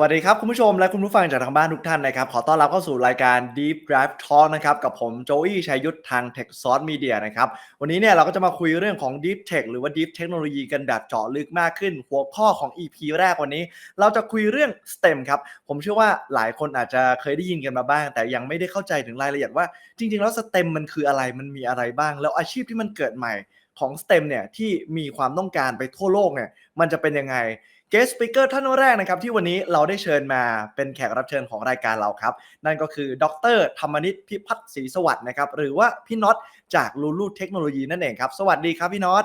วัสดีครับคุณผู้ชมและคุณผู้ฟังจากทางบ้านทุกท่านนะครับ ขอต้อนรับเข้าสู่รายการ Deep Drive Talk นะครับกับผมโจอี้ชัยยุทธทาง Tech Source Media นะครับวันนี้เนี่ยเราก็จะมาคุยเรื่องของ Deep Tech หรือว่า Deep Technology กันแบบเจาะลึกมากขึ้น หัวข้อของ EP แรกวันนี้ เราจะคุยเรื่อง STEM ครับ ผมเชื่อว่าหลายคนอาจจะเคยได้ยินกันมาบ้าง แต่ยังไม่ได้เข้าใจถึงรายละเอียดว่าจริง ๆ แล้ว STEM มันคืออะไรมันมีอะไรบ้าง แล้วอาชีพที่มันเกิดใหม่ของ STEM เนี่ยที่มีความต้องการไปทั่วโลกเนี่ยมันจะเป็นยังไง เกสต์สปิเกอร์ท่านแรกนะครับที่วันนี้เราได้เชิญมาเป็นแขกรับเชิญของรายการเราครับ นั่นก็คือดรธรรมนิตพิพัฒน์ศรีสวัสดิ์นะครับหรือว่าพี่น็อตจากลูลูเทคโนโลยีนั่นเองครับ สวัสดีครับพี่น็อต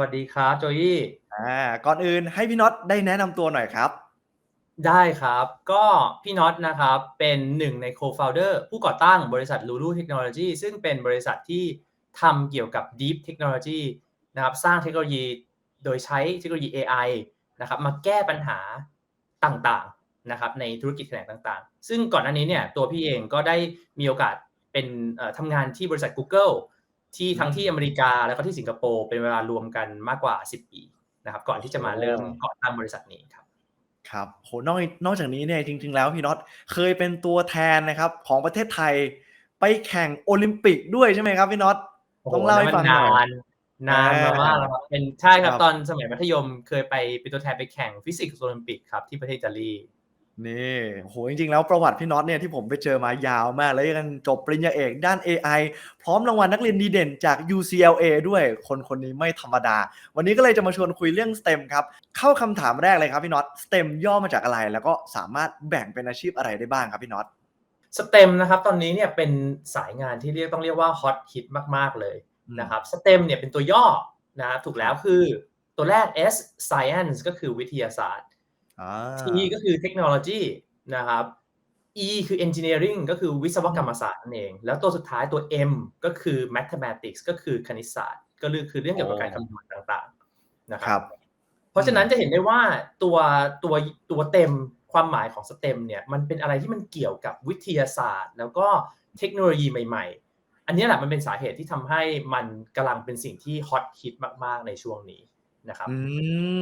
วัสดีครับโจยี่อ่าก่อนอื่นให้พี่น็อตได้แนะนำตัวหน่อยครับ ได้ครับ ก็พี่น็อตนะครับเป็นหนึ่งใน co-founder ผู้ก่อตั้งบริษัท Lulu Technology ซึ่งเป็นบริษัทที่ทำเกี่ยวกับ Deep Technology นะครับสร้างเทคโนโลยีโดยใช้เทคโนโลยี AI นะครับมาแก้ปัญหาต่างๆนะครับในธุรกิจแขนงต่างๆ ซึ่งก่อนหน้านี้เนี่ยตัวพี่เองก็ได้มีโอกาสเป็นเอ่อทำงานที่บริษัท Google ที่ทั้งที่อเมริกาแล้วก็ที่สิงคโปร์เป็นเวลารวมกันมากกว่า 10 ปีนะครับ ก่อนที่จะมาเริ่มก่อตั้งบริษัทนี้ครับครับโหนอกนอกจากนี้เนี่ยจริง ๆ แล้วพี่น็อตเคยเป็นตัวแทนนะครับ ของประเทศไทยไปแข่งโอลิมปิกด้วยใช่ไหมครับพี่น็อตต้องเล่าให้ฟังหน่อยนานนานมากๆแล้วครับเป็นใช่ครับครับตอนสมัยมัธยมเคยไปเป็นตัวแทนไปแข่งฟิสิกส์โอลิมปิกครับที่ประเทศอิตาลี นี่โหจริงๆ แล้วประวัติพี่น็อตเนี่ยที่ผมไปเจอมายาวมาก แล้วยังจบปริญญาเอกด้าน AI พร้อมรางวัลนักเรียนดีเด่นจาก UCLA ด้วยคนคนนี้ไม่ธรรมดา วันนี้ก็เลยจะมาชวนคุยเรื่อง STEM ครับ เข้าคำถามแรกเลยครับพี่น็อต STEM ย่อมาจากอะไร แล้วก็สามารถแบ่งเป็นอาชีพอะไรได้บ้างครับพี่น็อตสเต็มนะครับตอนนี้เนี่ยเป็นสายงานที่เรียกต้องเรียกว่าฮอตฮิตมากๆเลยอืมนะครับสเต็มเนี่ยเป็นตัวย่อนะถูกแล้วคือตัวแรก S science ก็คือวิทยาศาสตร์อ่า T ก็คือเทคโนโลยีนะครับ E คือ engineering ก็คือวิศวกรรมศาสตร์นั่นเอง แล้วตัวสุดท้ายตัว M ก็คือ mathematics ก็คือคณิตศาสตร์ ก็คือเรื่องเกี่ยวกับการคำนวณต่างๆนะคครัรับบเพราะฉะนั้นจะเห็นได้ว่าตัวตัวตัวเต็มความหมายของสเต็มเนี่ยมันเป็นอะไรที่มันเกี่ยวกับวิทยาศาสตร์ แล้วก็เทคโนโลยีใหม่ ๆ อันนี้แหละมันเป็นสาเหตุที่ทำให้มันกำลังเป็นสิ่งที่ฮอตฮิตมากๆในช่วงนี้ นะครับอื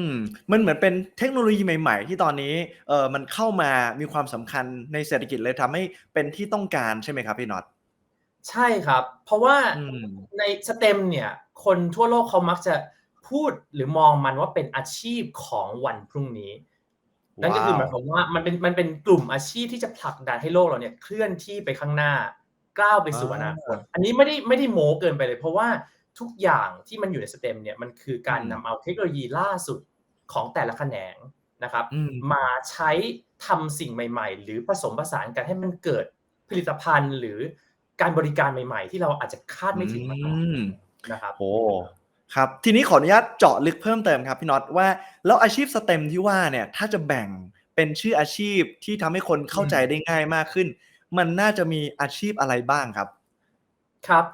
มมันเหมือนเป็นเทคโนโลยีใหม่ ๆ ที่ตอนนี้เออมันเข้ามามีความสำคัญในเศรษฐกิจเลยทำให้เป็นที่ต้องการใช่ไหมครับพี่น็อตใช่ครับ เพราะว่าอืมในสเต็มเนี่ย คนทั่วโลกเขามักจะพูดหรือมองมันว่าเป็นอาชีพของวันพรุ่งนี้ นั่นก็คือหมายความว่ามันเป็นมันเป็นกลุ่มอาชีพที่จะผลักดันให้โลกเราเนี่ยเคลื่อนที่ไปข้างหน้าก้าวไปสู่อนาคต อันนี้ไม่ได้ไม่ได้โม้เกินไปเลย เพราะว่า ทุกอย่างที่มันอยู่ในสเต็มเนี่ยมันคือการนำเอาเทคโนโลยีล่าสุดของแต่ละแขนงนะครับอืมมาใช้ทำสิ่งใหม่ ๆ หรือผสมผสานกันให้มันเกิดผลิตภัณฑ์หรือการบริการใหม่ ๆ ที่เราอาจจะคาดไม่ถึงมาก่อนอืมนะครับโอ้ครับทีนี้ขออนุญาตเจาะลึกเพิ่มเติมครับพี่น็อตว่าแล้วอาชีพสเต็มที่ว่าเนี่ยถ้าจะแบ่งเป็นชื่ออาชีพที่ทำให้คนเข้าใจได้ง่ายมากขึ้น มันน่าจะมีอาชีพอะไรบ้างครับ ครับ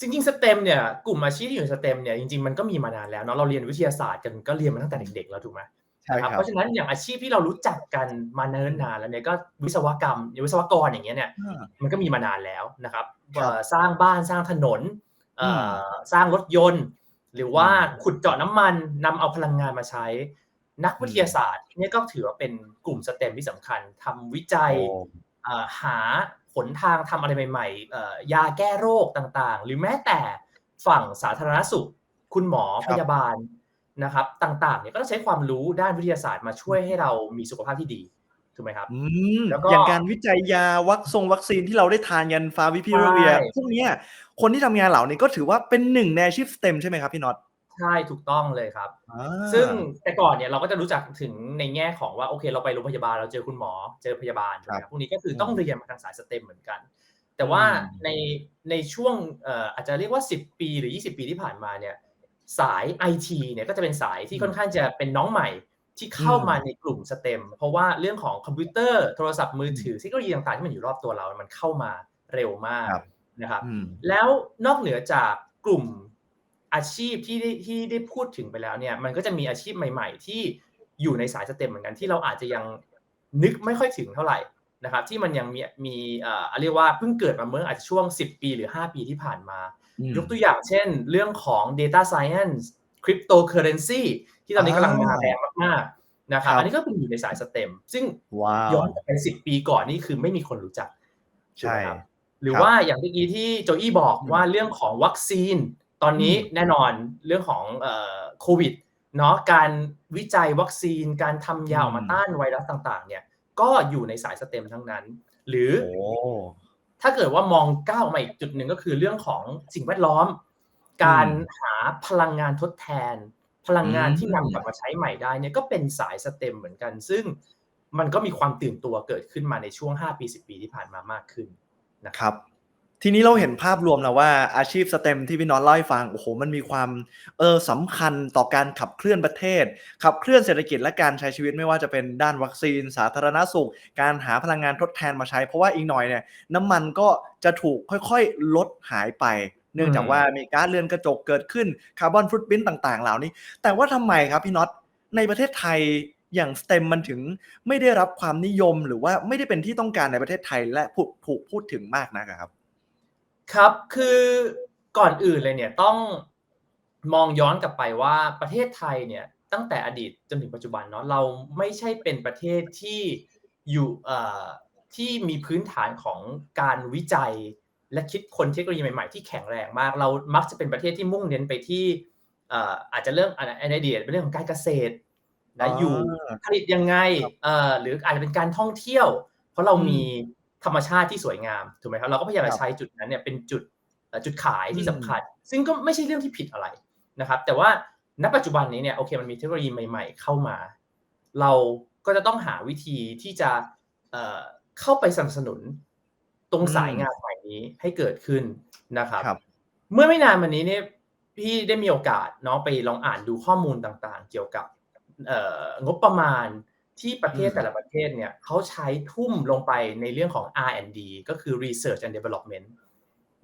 จริงๆสเต็มเนี่ยกลุ่มอาชีพที่อยู่ในสเต็มเนี่ยจริงๆมันก็มีมานานแล้วเนาะเราเรียนวิทยาศาสตร์กันก็เรียนมาตั้งแต่เด็กๆแล้วถูกไหมใช่ครับเพราะฉะนั้นอย่างอาชีพที่เรารู้จักกันมาเนิ่นนานแล้วเนี่ยก็วิศวกรรมวิศวกรอย่างเงี้ยเนี่ยอ่ามันก็มีมานานแล้วนะครับครับเอ่อสร้างบ้านสร้างถนนเอ่ออสร้างรถยนต์ หรือว่าอืมขุดเจาะน้ำมันนำเอาพลังงานมาใช้ นักวิทยาศาสตร์เนี่ยก็ถือว่าเป็นกลุ่มสเต็มที่สำคัญทำวิจัยโอ้เอ่อหา หนทางทำอะไรใหม่ๆยาแก้โรคต่างๆ หรือแม้แต่ฝั่งสาธารณสุข คุณหมอพยาบาลนะครับ ต่างๆเนี่ยก็ต้องใช้ความรู้ด้านวิทยาศาสตร์มาช่วยให้เรามีสุขภาพที่ดีถูกไหมครับอืมแล้วก็อย่างการวิจัยยาวัคซงวัคซีนที่เราได้ทานยันฟาวิพิราเวียพวกนี้คนที่ทำงานเหล่านี้ก็ถือว่าเป็นหนึ่งในอาชีพสเต็มใช่ไหมครับพี่น็อต ใช่ถูกต้องเลยครับ อ่าซึ่งแต่ก่อนเนี่ยเราก็จะรู้จักถึงในแง่ของว่าโอเค เราไปโรงพยาบาลเราเจอคุณหมอเจอพยาบาลถูกไหมครับพวกนี้ก็คือต้องเรียนมาทางสายสเต็มเหมือนกัน แต่ว่าอืมในในช่วงเอ่ออาจจะเรียกว่า 10 ปีหรือ 20 ปีที่ผ่านมาเนี่ยสาย IT เนี่ยก็จะเป็นสายที่ค่อนข้างจะเป็นน้องใหม่ที่เข้ามาในกลุ่มสเต็มเพราะว่าเรื่องของคอมพิวเตอร์โทรศัพท์มือถือเทคโนโลยีต่างๆที่มันอยู่รอบตัวเรา มันเข้ามาเร็วมากครับ นะครับ อืม แล้วนอกเหนือจากกลุ่ม อาชีพที่ได้ที่ได้พูดถึงไปแล้วเนี่ย มันก็จะมีอาชีพใหม่ ๆ ที่อยู่ในสายสเต็มเหมือนกันที่เราอาจจะยังนึกไม่ค่อยถึงเท่าไหร่นะครับ ที่มันยังมีมีเอ่อเรียกว่าเพิ่งเกิดมาเมื่ออาจจะช่วง 10 ปีหรือ 5 ปีที่ผ่านมาอืมยกตัวอย่างเช่น เรื่องของ Data Science Cryptocurrency ที่ตอนนี้กำลังมาแรงมากๆนะครับครับอันนี้ก็เป็นอยู่ในสายสเต็มซึ่งว้าวย้อนกลับไปสิปีก่อนนี่คือไม่มีคนรู้จักใช่ถูกไหมครับหรือครับว่าอย่างเมื่อกี้ที่โจอี้บอกอืมว่าเรื่องของวัคซีน ตอนนี้อืมแน่นอนเรื่องของเอ่อโควิดเนาะการวิจัยวัคซีนการทำยาออกมาต้านไวรัสต่างๆ เนี่ยก็อยู่ในสายสเต็มทั้งนั้น หรือโอ้ถ้าเกิดว่ามองก้าวมาอีกจุดหนึ่งก็คือเรื่องของสิ่งแวดล้อม การหาพลังงานทดแทน พลังงานอืมที่นำกลับมาใช้ใหม่ได้เนี่ยก็เป็นสายสเต็มเหมือนกัน ซึ่งมันก็มีความตื่นตัวเกิดขึ้นมาในช่วง 5 ปี 10 ปีที่ผ่านมามากขึ้นนะคครับรับ ทีนี้เราเห็นภาพรวมแล้วว่าอาชีพสเต็มที่พี่น้องเล่าให้ฟังโอ้โหมันมีความเออสำคัญต่อการขับเคลื่อนประเทศ ขับเคลื่อนเศรษฐกิจและการใช้ชีวิตไม่ว่าจะเป็นด้านวัคซีน สาธารณสุข การหาพลังงานทดแทนมาใช้ เพราะว่าอีกหน่อยเนี่ยน้ำมันก็จะถูกค่อยๆ ลดหายไป เนื่องจากว่ามีก๊าซเรือนกระจกเกิดขึ้นคาร์บอนฟุตพิ้นต่าง ๆ เหล่านี้ แต่ว่าทำไมครับพี่น็อตในประเทศไทยอย่างสเต็มมันถึงไม่ได้รับความนิยมหรือว่าไม่ได้เป็นที่ต้องการในประเทศไทยและถูกพูดถึงมากนะครับ ครับคือก่อนอื่นเลยเนี่ยต้องมองย้อนกลับไปว่าประเทศไทยเนี่ยตั้งแต่อดีตจนถึงปัจจุบันเนาะเราไม่ใช่เป็นประเทศที่อยู่เอ่อที่มีพื้นฐานของการวิจัย และคิดคนเทคโนโลยีใหม่ๆที่แข็งแรงมาก เรามักจะเป็นประเทศที่มุ่งเน้นไปที่เอ่ออาจจะเรื่องอันไอเดียเป็นเรื่องของการเกษตรนะอ่าอยู่ผลิตยังไงครับเอ่อหรืออาจจะเป็นการท่องเที่ยว เพราะเราอืมมี ธรรมชาติที่สวยงามถูกไหมครับเราก็พยายามครัจะบใช้จุดนั้นเนี่ยเป็นจุดเอ่อจุดขายที่อืมสำคัญ ซึ่งก็ไม่ใช่เรื่องที่ผิดอะไรนะครับ แต่ว่าณปัจจุบันนี้เนี่ยโอเคมันมีเทคโนโลยีใหม่ๆ เข้ามา เราก็จะต้องหาวิธีที่จะเอ่อเข้าไปสนับสนุนตรงสายงานใหม่นี้ให้เกิดขึ้นนะครับครับเมื่อไม่นานมานี้เนี่ยพี่ได้มีโอกาสเนาะไปลองอ่านดูข้อมูลต่างๆ เกี่ยวกับเอ่องบประมาณ ที่ประเทศอืมแต่ละประเทศเนี่ยเขาใช้ทุ่มลงไปในเรื่องของ R&D ก็คือ Research and Development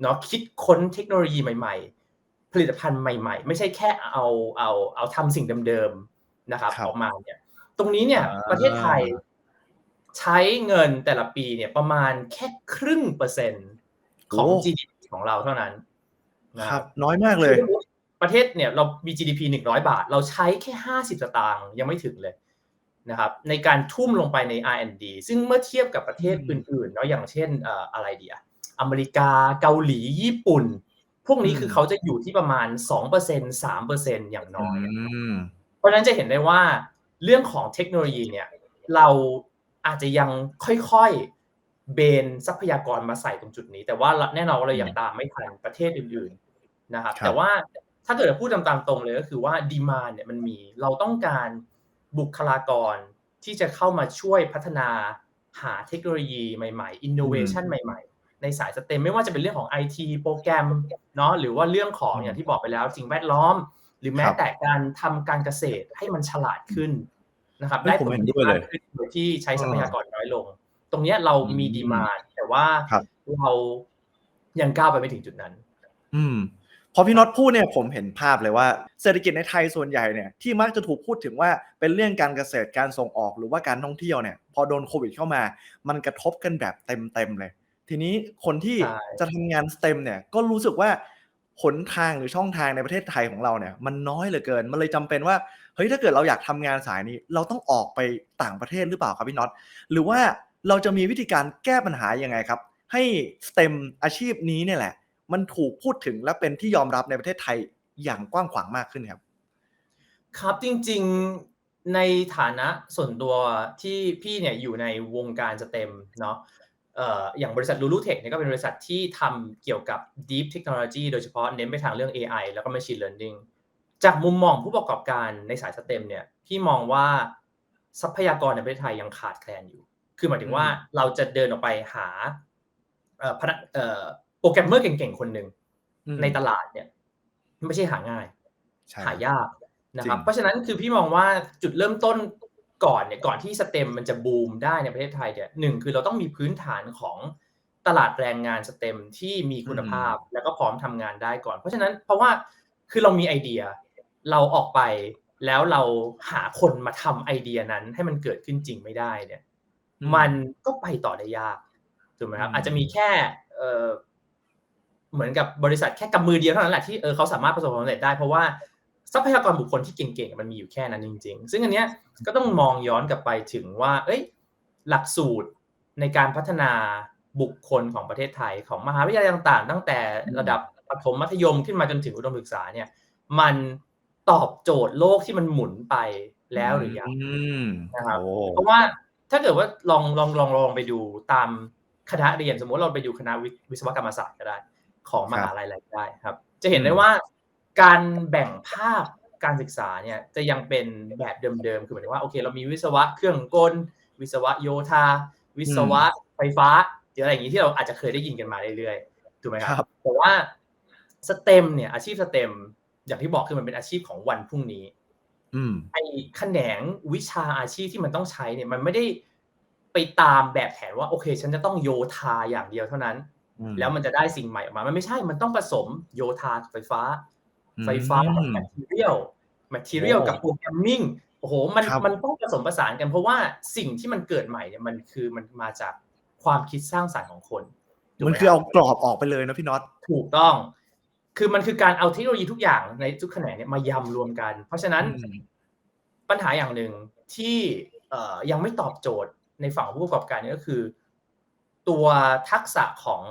เนาะคิดค้นเทคโนโลยีใหม่ ๆ ผลิตภัณฑ์ใหม่ ๆ ไม่ใช่แค่เอาเอาเอาทำสิ่งเดิมๆนะครับครับออกมาเนี่ยตรงนี้เนี่ยอ่าประเทศไทยใช้เงินแต่ละปีเนี่ยประมาณแค่ครึ่งเปอร์เซ็นต์ของโอ้ GDP ของเราเท่านั้นนะคครัรับบน้อยมากเลย ประเทศเนี่ยเรามี GDP 100 บาท เราใช้แค่ 50 สตางค์ยังไม่ถึงเลย นะครับในการทุ่มลงไปใน R&D ซึ่งเมื่อเทียบกับประเทศอืมอื่นๆเนาะอย่างเช่นเอ่ออะไรเดียอเมริกาเกาหลีญี่ปุ่น พวกนี้อืมคือเขาจะอยู่ที่ประมาณ 2% 3%อย่างน้อยอืมเพราะฉะนั้นจะเห็นได้ว่าเรื่องของเทคโนโลยีเนี่ยเราอาจจะยังค่อยๆเบนทรัพยากรมาใส่ตรงจุดนี้ แต่ว่าแน่นอนว่าเรายังตามไม่ทันประเทศอื่นๆนะครับครับแต่ว่าถ้าเกิดพูดตามตรงเลยก็คือว่าดีมานเนี่ยมันมีเราต้องการ บุคลากรที่จะเข้ามาช่วยพัฒนาหาเทคโนโลยีใหม่ๆ อินโนเวชันใหม่ๆ ในสายสเต็มไม่ว่าจะเป็นเรื่องของ IT โปรแกรมเนาะหรือว่าเรื่องของอืมอย่างที่บอกไปแล้วสิ่งแวดล้อม หรือแม้ครับแต่การทำการเกษตรให้มันฉลาดขึ้นนะครับเฮ้ยได้ผมผลเห็ผนลิตด้วยเลยมากขึ้นโดยที่ใช้ทรัพยากรน้อยลง ตรงเนี้ยเรามีอืมดีมานแต่ว่าครับเรายังก้าวไปไม่ถึงจุดนั้น อืม พอพี่น็อตพูดเนี่ยผมเห็นภาพเลยว่าเศรษฐกิจในไทยส่วนใหญ่เนี่ยที่มักจะถูกพูดถึงว่าเป็นเรื่องการเกษตรการส่งออกหรือว่าการท่องเที่ยวเนี่ยพอโดนโควิดเข้ามา มันกระทบกันแบบเต็มๆเลย ทีนี้คนที่จะทำงานสเต็มเนี่ยก็รู้สึกว่าหนทางหรือช่องทางในประเทศไทยของเราเนี่ยมันน้อยเหลือเกิน มันเลยจำเป็นว่าเฮ้ยถ้าเกิดเราอยากทำงานสายนี้ เราต้องออกไปต่างประเทศหรือเปล่าครับพี่น็อตหรือว่าเราจะมีวิธีการแก้ปัญหายังไงครับ ให้สเต็มอาชีพนี้เนี่ยแหละ มันถูกพูดถึงและเป็นที่ยอมรับในประเทศไทยอย่างกว้างขวางมากขึ้นครับ ครับจริงๆในฐานะส่วนตัวที่พี่เนี่ยอยู่ในวงการสเต็มเนาะอย่างบริษัท Lulu Tech เนี่ยก็เป็นบริษัทที่ทำเกี่ยวกับ Deep Technology โดยเฉพาะเน้นไปทางเรื่อง AI แล้วก็ Machine Learning จากมุมมองผู้ประกอบการในสายสเต็มเนี่ยพี่มองว่าทรัพยากรในประเทศไทยยังขาดแคลนอยู่ คือหมายถึงว่าเราจะเดินออกไปหาพนัก รแกรมเมอร์เก่งๆคนหนึ่งอืมในตลาดเนี่ย ไม่ใช่หาง่ายใช่หายากนะครับจริงเพราะฉะนั้นคือพี่มองว่าจุดเริ่มต้นก่อนเนี่ยก่อนที่สเต็มมันจะบูมได้ในประเทศไทยเนี่ยหนึ่งคือเราต้องมีพื้นฐานของตลาดแรงงานสเต็มที่มีคุณภาพแล้วก็พร้อมทำงานได้ก่อน เพราะฉะนั้นเพราะว่าคือเรามีไอเดีย เราออกไปแล้วเราหาคนมาทำไอเดียนั้นให้มันเกิดขึ้นจริงไม่ได้เนี่ยอืมมันก็ไปต่อได้ยากถูกไหมครับอืมอาจจะมีแค่ เหมือนกับบริษัทแค่กำมือเดียวเท่านั้นแหละที่เออเขาสามารถประสบความสำเร็จได้เพราะว่าทรัพยากรบุคคลที่เก่งๆมันมีอยู่แค่นั้นจริง ๆ ซึ่งอันเนี้ยก็ต้องมองย้อนกลับไปถึงว่า เอ้ย หลักสูตรในการพัฒนาบุคคลของประเทศไทยของมหาวิทยาลัยต่างๆ ตั้งแต่ระดับประถมมัธยมขึ้นมาจนถึงอุดมศึกษาเนี่ยมันตอบโจทย์โลกที่มันหมุนไปแล้วหรือยังนะครับเพราะว่าถ้าเกิดว่าลองลองลองลองไปดูตามคณะเรียนสมมติเราไปดูคณะวิศวกรรมศาสตร์ก็ได้ ของมหาลัยอะไรก็ได้ครับ จะเห็นได้ว่าการแบ่งภาพการศึกษาเนี่ยจะยังเป็นแบบเดิมๆ คือหมายถึงว่าโอเค เรามีวิศวะเครื่องกล วิศวะโยธา วิศวะไฟฟ้าหรืออะไรอย่างนี้ที่เราอาจจะเคยได้ยินกันมาเรื่อยๆถูกไหมคครัรับบแต่ว่าสเต็มเนี่ยอาชีพสเต็มอย่างที่บอกคือมันเป็นอาชีพของวันพรุ่งนี้อืมไอ้แขนงวิชาอาชีพที่มันต้องใช้เนี่ยมันไม่ได้ไปตามแบบแผนว่าโอเค ฉันจะต้องโยธาอย่างเดียวเท่านั้นอืม แล้วมันจะได้สิ่งใหม่ออกมา มันไม่ใช่ มันต้องผสมโยธากับไฟฟ้าอืมไฟฟ้ากับแมทเทียลแมทเทียลโอ้กับโปรแกรมมิ่งโอ้โห มันครับมันต้องผสมผสานกัน เพราะว่าสิ่งที่มันเกิดใหม่เนี่ยมันคือมันมาจากความคิดสร้างสรรค์ของคนถูกไหมันรับคือเอากรอบออกไปเลยนะพี่น็อต ถูกต้อง คือมันคือการเอาเทคโนโลยีทุกอย่างในทุกแขนงเนี่ยมายำรวมกัน เพราะฉะนั้นอืมปัญหาอย่างหนึ่งที่เอ่อยังไม่ตอบโจทย์ในฝั่งผู้ประกอบการเนี่ยก็คือ ตัวทักษะของ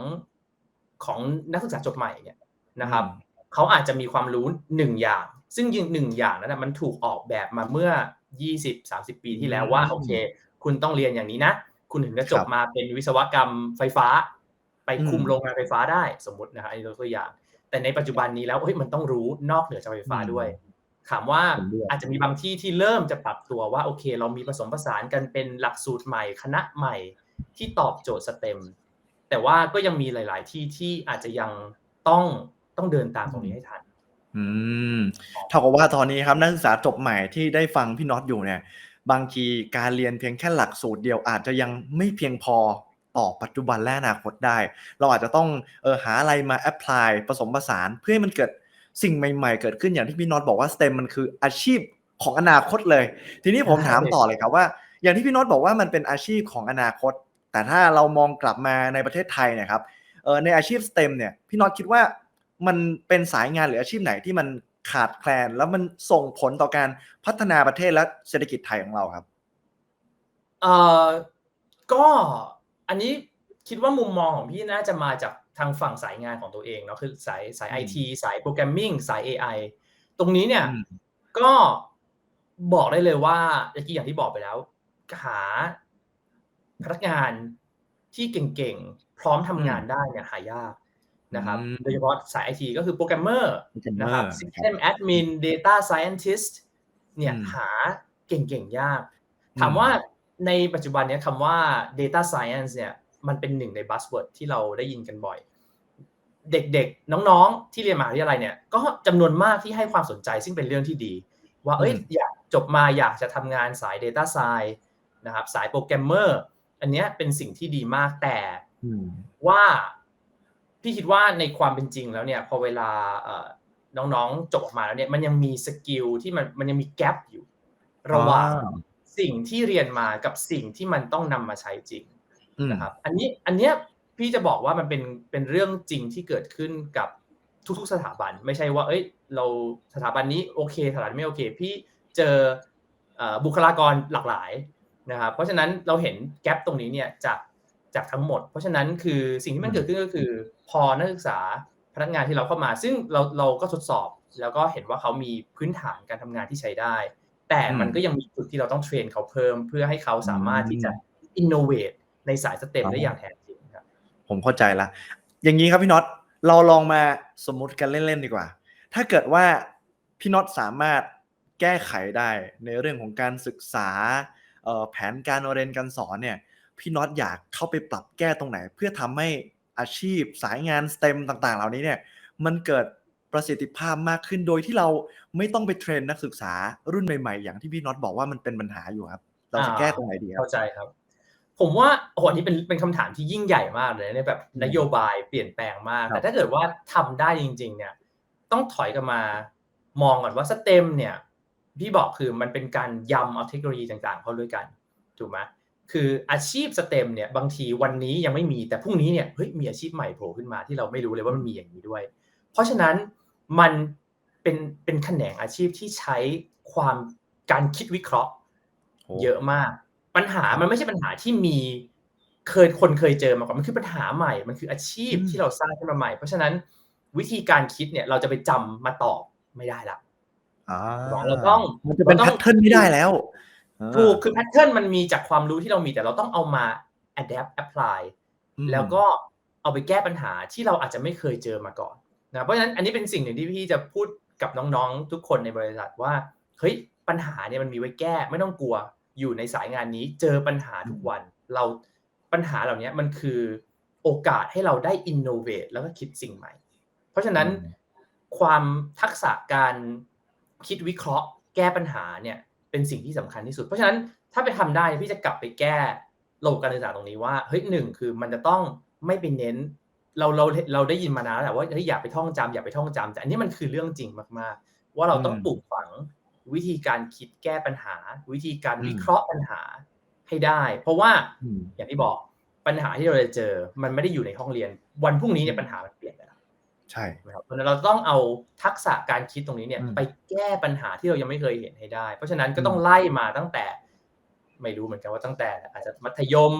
ของนักศึกษาจบใหม่เนี่ยนะครับอืมเขาอาจจะมีความรู้หนึ่งอย่าง ซึ่งหนึ่งอย่างนั้นนะมันถูกออกแบบมาเมื่อ 20-30 ปีที่แล้วว่าอืมโอเค คุณต้องเรียนอย่างนี้นะ คุณถึงจะจครับบมาเป็นวิศวกรรมไฟฟ้า ไปคุมอืมโรงงานไฟฟ้าได้สมมตินะครับอันนี้ยกตัวอย่าง แต่ในปัจจุบันนี้แล้วเฮ้ยมันต้องรู้นอกเหนือจากไฟฟ้าด้วยถามว่าผมด้วยอาจจะมีบางที่ที่เริ่มจะปรับตัวว่าโอเค เรามีผสมผสานกันเป็นหลักสูตรใหม่คณะใหม่ ที่ตอบโจทย์สเต็ม แต่ว่าก็ยังมีหลาย ๆ ที่ที่อาจจะยังต้องต้องเดินตามตรงนี้ให้ทัน อืมเท่ากับว่าตอนนี้ครับนักศึกษาจบใหม่ที่ได้ฟังพี่น็อตอยู่เนี่ย บางทีการเรียนเพียงแค่หลักสูตรเดียวอาจจะยังไม่เพียงพอต่อปัจจุบันและอนาคตได้ เราอาจจะต้องเออหาอะไรมาแอพพลายผสมผสานเพื่อให้มันเกิดสิ่งใหม่ ๆ เกิดขึ้นอย่างที่พี่น็อตบอกว่า STEM มันคืออาชีพของอนาคตเลย ทีนี้ผมถามต่อเลยครับว่า อย่างที่พี่น็อตบอกว่ามันเป็นอาชีพของอนาคต แต่ถ้าเรามองกลับมาในประเทศไทยเนี่ยครับเออในอาชีพ STEM เนี่ยพี่น็อตคิดว่ามันเป็นสายงานหรืออาชีพไหนที่มันขาดแคลน แล้วมันส่งผลต่อการพัฒนาประเทศและเศรษฐกิจไทยของเราครับเอ่อก็อันนี้คิดว่ามุมมองของพี่น่าจะมาจากทางฝั่งสายงานของตัวเองเนาะคือสายสายอืไอมทีสายโปรแกรมมิ่งสาย AI ตรงนี้เนี่ยอืมก็บอกได้เลยว่าเมื่อกี้อย่างที่บอกไปแล้ว หา พนักงานที่เก่งๆ พร้อมทำงานได้เนี่ยหายากนะครับอืมโดยเฉพาะสายไอทีก็คือโปรแกรมเมอร์โปรแกรมเมอร์นะครับครับ System Admin Data Scientist เนี่ยอืมหาเก่งๆ ยาก ถามว่าในปัจจุบันเนี้ยคำว่า Data Science เนี่ยมันเป็นหนึ่งใน buzzword ที่เราได้ยินกันบ่อย เด็กๆ น้องๆ ที่เรียนมหาวิทยาลัยเนี่ยก็จำนวนมากที่ให้ความสนใจซึ่งเป็นเรื่องที่ดี ว่าเอ้ยอืมอยากจบมาอยากจะทำงานสาย Data Science นะครับสายโปรแกรมเมอร์ อันเนี้ยเป็นสิ่งที่ดีมากแต่อืมว่าพี่คิดว่าในความเป็นจริงแล้วเนี่ย พอเวลาเอ่อน้องๆจบออกมาแล้วเนี่ยมันยังมีสกิลที่มันมันยังมีแกลบอยู่ ระหว่างอ่าสิ่งที่เรียนมากับสิ่งที่มันต้องนำมาใช้จริงอืมนะครับ อันนี้อันเนี้ยพี่จะบอกว่ามันเป็นเป็นเรื่องจริงที่เกิดขึ้นกับทุกๆสถาบัน ไม่ใช่ว่า เอ้ย เราสถาบันนี้โอเคสถาบันไม่โอเค พี่เจอเอ่อบุคลากรหลากหลาย นะครับเพราะฉะนั้นเราเห็นแกลบตรงนี้เนี่ยจากจากทั้งหมด เพราะฉะนั้นคือสิ่งที่มันเกิดขึ้นก็คือ พอนักศึกษาพนักงานที่เราเข้ามา ซึ่งเราเราก็ทดสอบแล้วก็เห็นว่าเขามีพื้นฐานการทำงานที่ใช้ได้ แต่มันก็ยังมีจุดที่เราต้องเทรนเขาเพิ่ม เพื่อให้เขาสามารถที่จะ innovate ในสายสเต็มได้อย่างแท้จริงครับผมเข้าใจละอย่างนี้ครับพี่น็อตเราลองมาสมมุติกันเล่นๆดีกว่า ถ้าเกิดว่าพี่น็อตสามารถแก้ไขได้ในเรื่องของการศึกษาเอ่อ แผนการเรียนการสอนเนี่ยพี่น็อตอยากเข้าไปปรับแก้ตรงไหน เพื่อทำให้อาชีพสายงาน STEM ต่างๆ เหล่านี้เนี่ยมันเกิดประสิทธิภาพมากขึ้นโดยที่เราไม่ต้องไปเทรนนักศึกษารุ่นใหม่ๆ อย่างที่พี่น็อตบอกว่ามันเป็นปัญหาอยู่ครับ เราจะแก้ตรงไหนดีครับเข้าใจครับ ผมว่าโอ้โหอันนี้เป็นเป็นคำถามที่ยิ่งใหญ่มากเลยในแบบอืมนโยบายเปลี่ยนแปลงมากครับแต่ถ้าเกิดว่าทำได้จริง ๆ เนี่ย ต้องถอยกลับมามองก่อนว่าสเต็มเนี่ย พี่บอกคือมันเป็นการยำเอาเทคโนโลยีต่างๆเข้าด้วยกันถูกไหมคืออาชีพสเต็มเนี่ยบางทีวันนี้ยังไม่มีแต่พรุ่งนี้เนี่ยเฮ้ยมีอาชีพใหม่โผล่ขึ้นมาที่เราไม่รู้เลยว่ามันมีอย่างนี้ด้วย เพราะฉะนั้นมันเป็นเป็นแขนงอาชีพที่ใช้ความการคิดวิเคราะห์โอ้เยอะมาก ปัญหามันไม่ใช่ปัญหาที่มีเคยคนเคยเจอมาก่อนมันคือปัญหาใหม่ มันคืออาชีพอืมที่เราสร้างขึ้นมาใหม่ เพราะฉะนั้นวิธีการคิดเนี่ยเราจะไปจำมาตอบไม่ได้ละอ่า เราต้องมันจะเป็นเราแพต้องทเทิร์นไม่ได้แล้วอ่าถูกคือแพทเทิร์นมันมีจากความรู้ที่เรามีแต่เราต้องเอามา adapt apply อืมแล้วก็เอาไปแก้ปัญหาที่เราอาจจะไม่เคยเจอมาก่อนนะเพราะฉะนั้นอันนี้เป็นสิ่งหนึ่งที่พี่จะพูดกับน้องๆ ทุกคนในบริษัทว่าเฮ้ยปัญหาเนี่ยมันมีไว้แก้ไม่ต้องกลัวอยู่ในสายงานนี้เจอปัญหาทุกวัน เราปัญหาเหล่านี้มันคือโอกาสให้เราได้ innovate แล้วก็คิดสิ่งใหม่ เพราะฉะนั้นอืมความทักษะการ คิดวิเคราะห์ แก้ปัญหาเนี่ยเป็นสิ่งที่สำคัญที่สุด เพราะฉะนั้นถ้าไปทำได้พี่จะกลับไปแก้ระบบการศึกษาตรงนี้ว่าเฮ้ยหนึ่งคือมันจะต้องไม่ไปเน้น เราเราเราได้ยินมานานแล้วแหละว่าเฮ้ยอย่าไปท่องจำอย่าไปท่องจำแต่อันนี้มันคือเรื่องจริงมากๆ ว่าเราต้องอืมปลูกฝังวิธีการคิดแก้ปัญหา วิธีการอืมวิเคราะห์ปัญหาให้ได้ เพราะว่าอืมอย่างที่บอกปัญหาที่เราจะเจอ มันไม่ได้อยู่ในห้องเรียน วันพรุ่งนี้เนี่ยปัญหามันเปลี่ยนไปแล้ว ใช่นะครับเพราะฉะนั้นเราต้องเอาทักษะการคิดตรงนี้เนี่ยอืมไปแก้ปัญหาที่เรายังไม่เคยเห็นให้ได้ เพราะฉะนั้นก็อืมต้องไล่มาตั้งแต่ ไม่รู้เหมือนกันว่าตั้งแต่ อาจจะมัธยม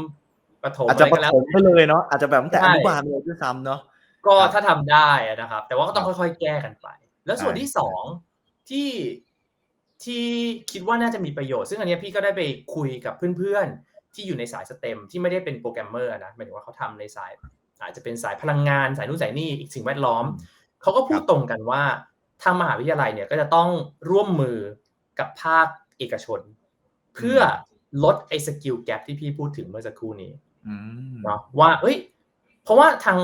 ประถมอาจอะจะไรปก็ระแล้วถมไปเลยเนาะอาจจะแบบตั้งแต่ใช่อนุบาลเลยด้วยซ้ำเนาะก็ครับถ้าทำได้อะนะครับ แต่ว่าก็ต้องครับค่อยๆ แก้กันไป แล้วส่วนใช่ที่สองที่ที่คิดว่าน่าจะมีประโยชน์ ซึ่งอันเนี้ยพี่ก็ได้ไปคุยกับเพื่อนๆ ที่อยู่ในสายสเต็มที่ไม่ได้เป็นโปรแกรมเมอร์นะหมายถึงว่าเขาทำในสาย อาจจะเป็นสายพลังงาน สายนู่นสายนี่อีกสิ่งแวดล้อมเขาก็พูดครับตรงกันว่าทางมหาวิทยาลัยเนี่ยก็จะต้องร่วมมือกับภาคเอกชน เพื่อลดไอ้สกิลแกรที่พี่พูดถึงเมื่อสักครู่นี้อืมเนาะว่า เอ้ย เพราะว่าทาง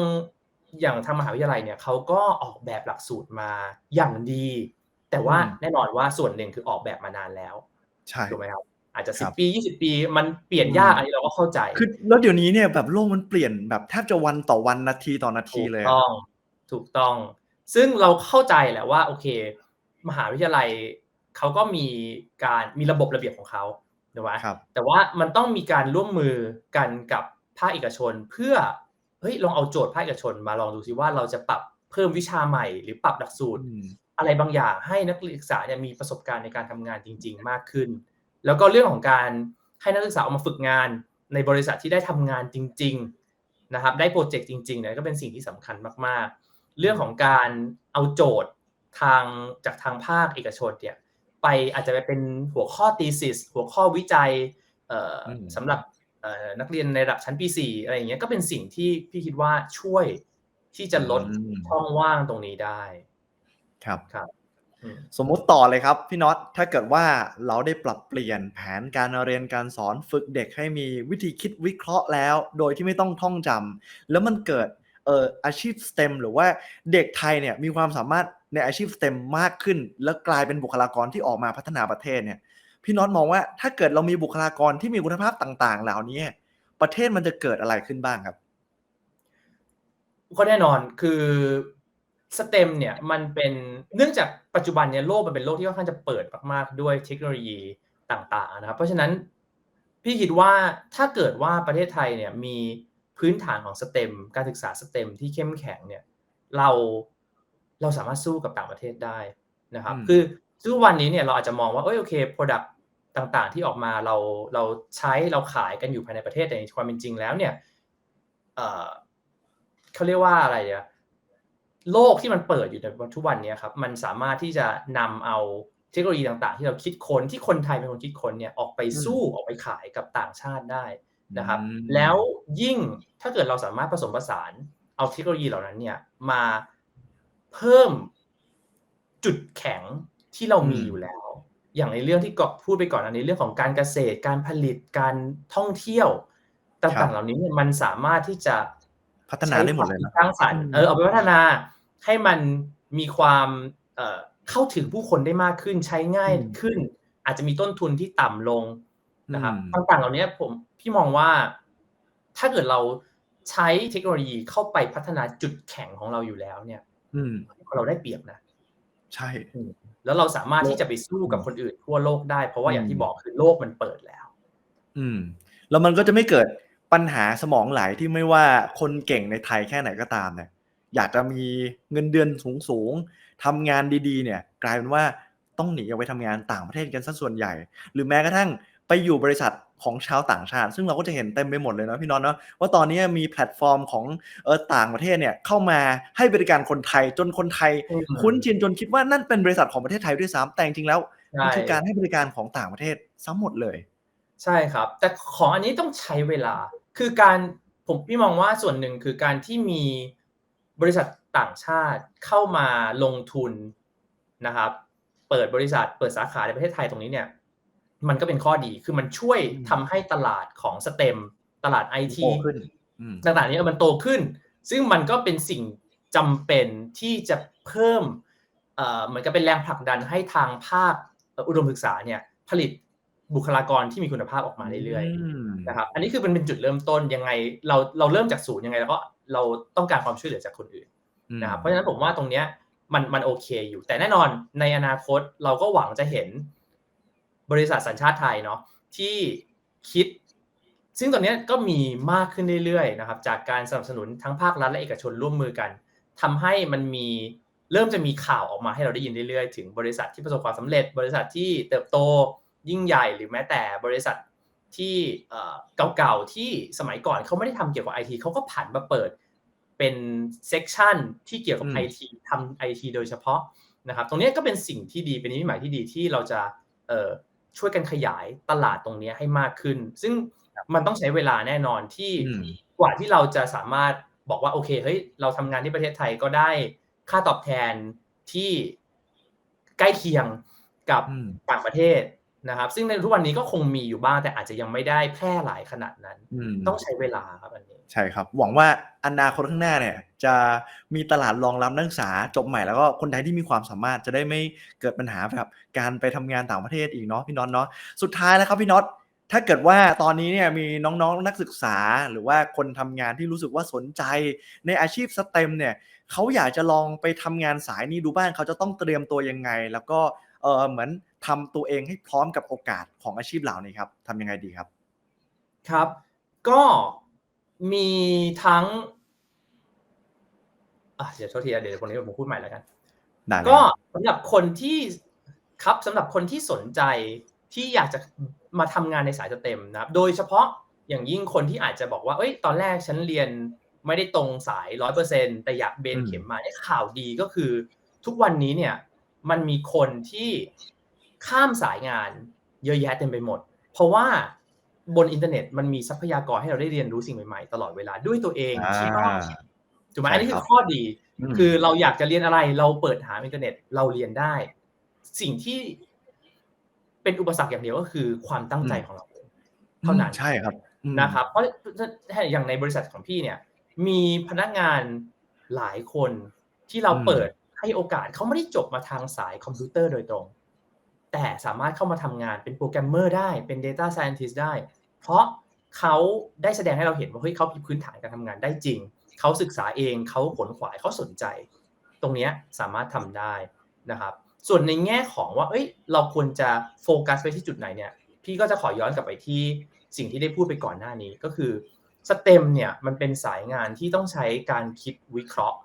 อย่างทางมหาวิทยาลัยเนี่ยเขาก็ออกแบบหลักสูตรมาอย่างดี แต่ว่าอืมแน่นอนว่าส่วนหนึ่งคือออกแบบมานานแล้วใช่ถูกไหมครับ อาจจะคสิรับบปียี่สิบปี มันเปลี่ยนยากอันนี้เราก็เข้าใจ คือแล้วเดี๋ยวนี้เนี่ยแบบโลกมันเปลี่ยนแบบแทบจะวันต่อวันนาทีต่อนาทีถูกเลยอะต้องถูกต้อง ซึ่งเราเข้าใจแหละว่าโอเค มหาวิทยาลัยเขาก็มีการมีระบบระเบียบของเขาถูกไหมครับแต่ว่ามันต้องมีการร่วมมือกันกับภาคเอกชน เพื่อเฮ้ยลองเอาโจทย์ภาคเอกชน มาลองดูซิว่าเราจะปรับเพิ่มวิชาใหม่หรือปรับหลักสูตรอืมอะไรบางอย่างให้นักศึกษาเนี่ยมีประสบการณ์ในการทำงานจริง ๆ มากขึ้น แล้วก็เรื่องของการให้นักศึกษาออกมาฝึกงานในบริษัทที่ได้ทำงานจริง ๆนะครับ ได้โปรเจกต์จริงๆเนี่ยก็เป็นสิ่งที่สำคัญมากๆ เรื่องของการเอาโจทย์ทางจากทางภาคเอกชนเนี่ยไปอาจจะไปเป็นหัวข้อ thesis หัวข้อวิจัยเอ่ออมสำหรับเอ่อนักเรียนในระดับชั้นปี 4 อะไรอย่างเงี้ยก็เป็นสิ่งที่พี่คิดว่าช่วยที่จะลดอืมช่องว่างตรงนี้ได้ ครับครับอืม สมมุติต่อเลยครับพี่น็อตถ้าเกิดว่าเราได้ปรับเปลี่ยนแผนการเรียนการสอนฝึกเด็กให้มีวิธีคิดวิเคราะห์แล้ว โดยที่ไม่ต้องท่องจำแล้วมันเกิดเอ่ออาชีพ STEM หรือว่าเด็กไทยเนี่ยมีความสามารถในอาชีพ STEM มากขึ้น แล้วกลายเป็นบุคลากรที่ออกมาพัฒนาประเทศเนี่ยพี่น็อตมองว่าถ้าเกิดเรามีบุคลากรที่มีคุณภาพต่าง ๆ เหล่านี้ประเทศมันจะเกิดอะไรขึ้นบ้างครับ ก็แน่นอนคือ สเต็มเนี่ยมันเป็นเนื่องจากปัจจุบันเนี่ยโลกมันเป็นโลกที่ค่อนข้างจะเปิดมากๆด้วยเทคโนโลยีต่างๆนะครับเพราะฉะนั้นพี่คิดว่าถ้าเกิดว่าประเทศไทยเนี่ยมีพื้นฐานของสเต็มการศึกษาสเต็มที่เข้มแข็งเนี่ยเราเราสามารถสู้กับต่างประเทศได้นะครับอืมคือซึ่งวันนี้เนี่ยเราอาจจะมองว่าเอ้ยโอเค Product ต่างๆ ที่ออกมาเราเราใช้เราขายกันอยู่ภายในประเทศแต่ในความเป็นจริงแล้วเนี่ยเอ่อเขาเรียกว่าอะไรอะ โลกที่มันเปิดอยู่ในทุกวันนี้ครับมันสามารถที่จะนำเอาเทคโนโลยีต่างๆ ที่เราคิดค้นที่คนไทยเป็นคนคิดค้นเนี่ยออกไปสู้ออกไปขายกับต่างชาติได้นะครับอืมแล้วยิ่งถ้าเกิดเราสามารถผสมผสานเอาเทคโนโลยีเหล่านั้นเนี่ยมาเพิ่มจุดแข็งที่เรามีอยู่แล้ว อย่างในเรื่องที่ก็พูดไปก่อนอันนี้เรื่องของการเกษตรการผลิตการท่องเที่ยวครัต่างบๆเหล่านี้เนี่ยมันสามารถที่จะ พัฒนาได้หมดเลยนะสร้างสรรค์อืมเออเอาไปพัฒนาให้มันมีความเอ่อเข้าถึงผู้คนได้มากขึ้นใช้ง่ายขึ้น อาจจะมีต้นทุนที่ต่ำลงนะครับอืมต่างๆเหล่านี้ผมพี่มองว่า ถ้าเกิดเราใช้เทคโนโลยีเข้าไปพัฒนาจุดแข็งของเราอยู่แล้วเนี่ย อืมเราได้เปรียบนะใช่อืมแล้วเราสามารถที่จะไปสู้กับคนอื่นทั่วโลกได้ เพราะว่าอย่างที่บอกคือโลกมันเปิดแล้ว อืม แล้วมันก็จะไม่เกิด ปัญหาสมองไหลที่ไม่ว่าคนเก่งในไทยแค่ไหนก็ตามเนี่ยอยากจะมีเงินเดือนสูงสูงๆทำงานดีๆ เนี่ย กลายเป็นว่าต้องหนีออกไปทำงานต่างประเทศกันซะส่วนใหญ่ หรือแม้กระทั่งไปอยู่บริษัทของชาวต่างชาติ ซึ่งเราก็จะเห็นเต็มไปหมดเลยเนาะพี่นอนท์เนาะว่าตอนนี้มีแพลตฟอร์มของเออต่างประเทศเนี่ยเข้ามาให้บริการคนไทยจนคนไทยอืมคุ้นชินจนคิดว่านั่นเป็นบริษัทของประเทศไทยด้วยซ้ำแต่จริงๆแล้วใช่มันคือการให้บริการของต่างประเทศซ้ำหมดเลย ใช่ครับ แต่ของอันนี้ต้องใช้เวลา คือการผมพี่มองว่าส่วนหนึ่งคือการที่มีบริษัทต่างชาติเข้ามาลงทุนนะครับ เปิดบริษัทเปิดสาขาในประเทศไทยตรงนี้เนี่ย มันก็เป็นข้อดีคือมันช่วยอืมทำให้ตลาดของสเต็มตลาดไอทีโตขึ้นอืมต่างๆนี้มันโตขึ้น ซึ่งมันก็เป็นสิ่งจำเป็นที่จะเพิ่มเอ่อเหมือนกับเป็นแรงผลักดันให้ทางภาคอุดมศึกษาเนี่ยผลิต บุคลากรที่มีคุณภาพออกมาเรื่อยๆนะครับ อันนี้คือมันเป็นจุดเริ่มต้นยังไงเราเราเริ่มจากศูนย์ยังไงแล้วก็เราต้องการความช่วยเหลือจากคนอื่นนะครับเพราะฉะนั้นผมว่าตรงเนี้ยมันมันโอเคอยู่ แต่แน่นอนในอนาคตเราก็หวังจะเห็นบริษัทสัญชาติไทยเนาะที่คิด ซึ่งตอนเนี้ยก็มีมากขึ้นเรื่อยๆนะครับ จากการสนับสนุนทั้งภาครัฐและเอกชนร่วมมือกันทำให้มันมีเริ่มจะมีข่าวออกมาให้เราได้ยินเรื่อยๆ ถึงบริษัทที่ประสบความสำเร็จ บริษัทที่เติบโต ยิ่งใหญ่หรือแม้แต่บริษัทที่เอ่อเก่าๆที่สมัยก่อนเขาไม่ได้ทำเกี่ยวกับไอทีเขาก็ผันมาเปิดเป็นเซกชันที่เกี่ยวกับอืมไอทีทำไอทีโดยเฉพาะนะครับ ตรงเนี้ยก็เป็นสิ่งที่ดีเป็นนิมิตหมายที่ดีที่เราจะเอ่อช่วยกันขยายตลาดตรงเนี้ยให้มากขึ้น ซึ่งมันต้องใช้เวลาแน่นอนที่อืมกว่าที่เราจะสามารถบอกว่าโอเคเฮ้ยเราทำงานที่ประเทศไทยก็ได้ค่าตอบแทนที่ใกล้เคียงกับอืมต่างประเทศ นะครับ ซึ่งในทุกวันนี้ก็คงมีอยู่บ้างแต่อาจจะยังไม่ได้แพร่หลายขนาดนั้นอืมต้องใช้เวลาครับอันนี้ใช่ครับ หวังว่าอนาคตข้างหน้าเนี่ย จะมีตลาดรองรับนักศึกษาจบใหม่แล้วก็คนไทยที่มีความสามารถจะได้ไม่เกิดปัญหาแบบการไปทำงานต่างประเทศอีกเนาะพี่น็อตเนาะสุดท้ายแล้วครับพี่น็อตถ้าเกิดว่าตอนนี้เนี่ยมีน้องๆนักศึกษาหรือว่าคนทำงานที่รู้สึกว่าสนใจ ในอาชีพสเต็มเนี่ยเขาอยากจะลองไปทำงานสายนี้ดูบ้างเขาจะต้องเตรียมตัวยังไง แล้วก็ เออเหมือนทำตัวเองให้พร้อมกับโอกาสของอาชีพเหล่านี้ครับทำยังไงดีครับ ครับ ก็มีทั้งอะเดี๋ยวโทษทีนะเดี๋ยวคนนี้ผมพูดใหม่แล้วกันได้เลยก็ครับสำหรับคนที่ครับสำหรับคนที่สนใจที่อยากจะมาทำงานในสายสเต็มนะครับ โดยเฉพาะอย่างยิ่งคนที่อาจจะบอกว่า เอ้ย ตอนแรกฉันเรียนไม่ได้ตรงสายร้อยเปอร์เซ็นแต่อยากเบนเข็มมาเนี่ยข่าวดีก็คือ ทุกวันนี้เนี่ย มันมีคนที่ข้ามสายงานเยอะแยะเต็มไปหมด เพราะว่าบนอินเทอร์เน็ตมันมีทรัพยากรให้เราได้เรียนรู้สิ่งใหม่ๆ ตลอดเวลาด้วยตัวเองที่นอกอ่าถูกไหมใช่อันนี้คคืรัอบข้อดีมคือเราอยากจะเรียนอะไรเราเปิดหาอินเทอร์เน็ตเราเรียนได้ สิ่งที่เป็นอุปสรรคอย่างเดียวก็คือความตั้งใจของเราเองเท่านั้นใช่ครับอืมนะครับ เพราะอย่างในบริษัทของพี่เนี่ย มีพนักงานหลายคนที่เราเปิด ให้โอกาสเขาไม่ได้จบมาทางสายคอมพิวเตอร์โดยตรง แต่สามารถเข้ามาทำงานเป็นโปรแกรมเมอร์ได้เป็น Data Scientist ได้ เพราะเขาได้แสดงให้เราเห็นว่าเฮ้ยเขามีพื้นฐานการทำงานได้จริง เขาศึกษาเองเขาขนขวายเขาสนใจ ตรงนี้สามารถทำได้นะครับส่วนในแง่ของว่า เอ้ย เราควรจะโฟกัสไปที่จุดไหนเนี่ย พี่ก็จะขอย้อนกลับไปที่สิ่งที่ได้พูดไปก่อนหน้านี้ก็คือสเต็มเนี่ยมันเป็นสายงานที่ต้องใช้การคิดวิเคราะห์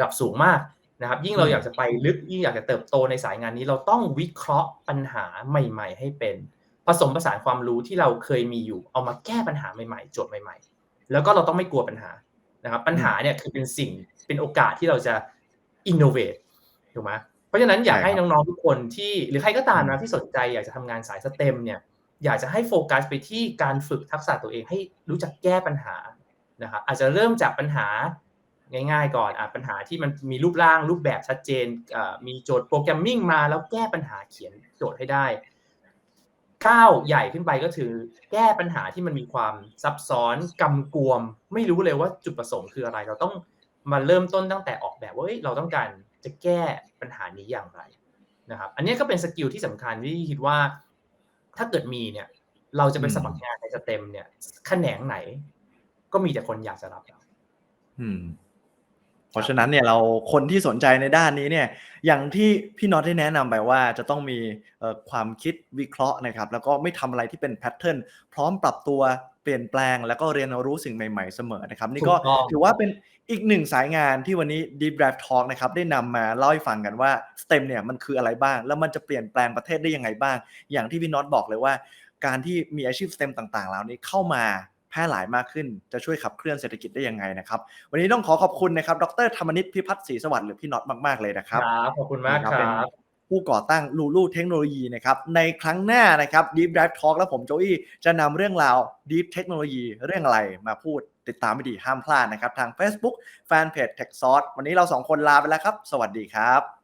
ระดับสูงมากนะครับ ยิ่งเราอยากจะไปลึกยิ่งอยากจะเติบโตในสายงานนี้ เราต้องวิเคราะห์ปัญหาใหม่ ๆ ให้เป็น ผสมผสานความรู้ที่เราเคยมีอยู่ เอามาแก้ปัญหาใหม่ๆโจทย์ใหม่ ๆ แล้วก็เราต้องไม่กลัวปัญหานะครับ ปัญหาเนี่ยคือเป็นสิ่งเป็นโอกาสที่เราจะ innovate ถูกไหมเพราะฉะนั้นอยากให้น้องๆทุกคนที่หรือใครก็ตามนะที่สนใจอยากจะทำงานสายสเต็มเนี่ยอยากจะให้โฟกัสไปที่การฝึกทักษะตัวเองให้รู้จักแก้ปัญหานะครับอาจจะเริ่มจากปัญหา ง่ายๆ ก่อนอะปัญหาที่มันมีรูปร่างรูปแบบชัดเจนมีโจทย์โปรแกรมมิ่งมาแล้วแก้ปัญหาเขียนโจทย์ให้ได้ก้าวใหญ่ขึ้นไปก็คือแก้ปัญหาที่มันมีความซับซ้อนกำกวม ไม่รู้เลยว่าจุดประสงค์คืออะไร เราต้องมาเริ่มต้นตั้งแต่ออกแบบว่าเฮ้ยเราต้องการจะแก้ปัญหานี้อย่างไรนะครับอันนี้ก็เป็นสกิลที่สำคัญที่คิดว่า ถ้าเกิดมีเนี่ย เราจะไปสมัครงานในสเต็มเนี่ยแขนงไหน ก็มีแต่คนอยากจะรับเราอืม เพราะฉะนั้นเนี่ยเราคนที่สนใจในด้านนี้เนี่ยอย่างที่พี่น็อตได้แนะนำไปว่าจะต้องมีความคิดวิเคราะห์นะครับ แล้วก็ไม่ทำอะไรที่เป็นแพทเทิร์นพร้อมปรับตัวเปลี่ยนแปลง แล้วก็เรียนรู้สิ่งใหม่ๆเสมอนะครับ นี่ก็ถือว่าเป็นอีกหนึ่งสายงานที่วันนี้ Deep Dive Talk นะครับได้นำมาเล่าให้ฟังกันว่า STEM เนี่ยมันคืออะไรบ้าง แล้วมันจะเปลี่ยนแปลงประเทศได้ยังไงบ้าง อย่างที่พี่น็อตบอกเลยว่า การที่มีอาชีพ STEM ต่างๆ เหล่านี้เข้ามา แพร่หลายมากขึ้นจะช่วยขับเคลื่อนเศรษฐกิจได้ยังไงนะครับ วันนี้ต้องขอขอบคุณนะครับ ดรธรรมนิตพิพัฒน์ศรีสวัสดิ์หรือพี่น็อตมากๆเลยนะครับครับขอบคุณมากคเป็นรับผู้ก่อตั้งลูลูเทคโนโลยีนะครับในครั้งหน้านะครับ Deep Dive Talk และผมโจอี้จะนำเรื่องราว Deep เทคโนโลยีเรื่องอะไรมาพูดติดตามไม่ดีห้ามพลาดนะครับ ทาง Facebook Fanpage Tech Source วันนี้เราสองคนลาไปแล้วครับ สวัสดีครับ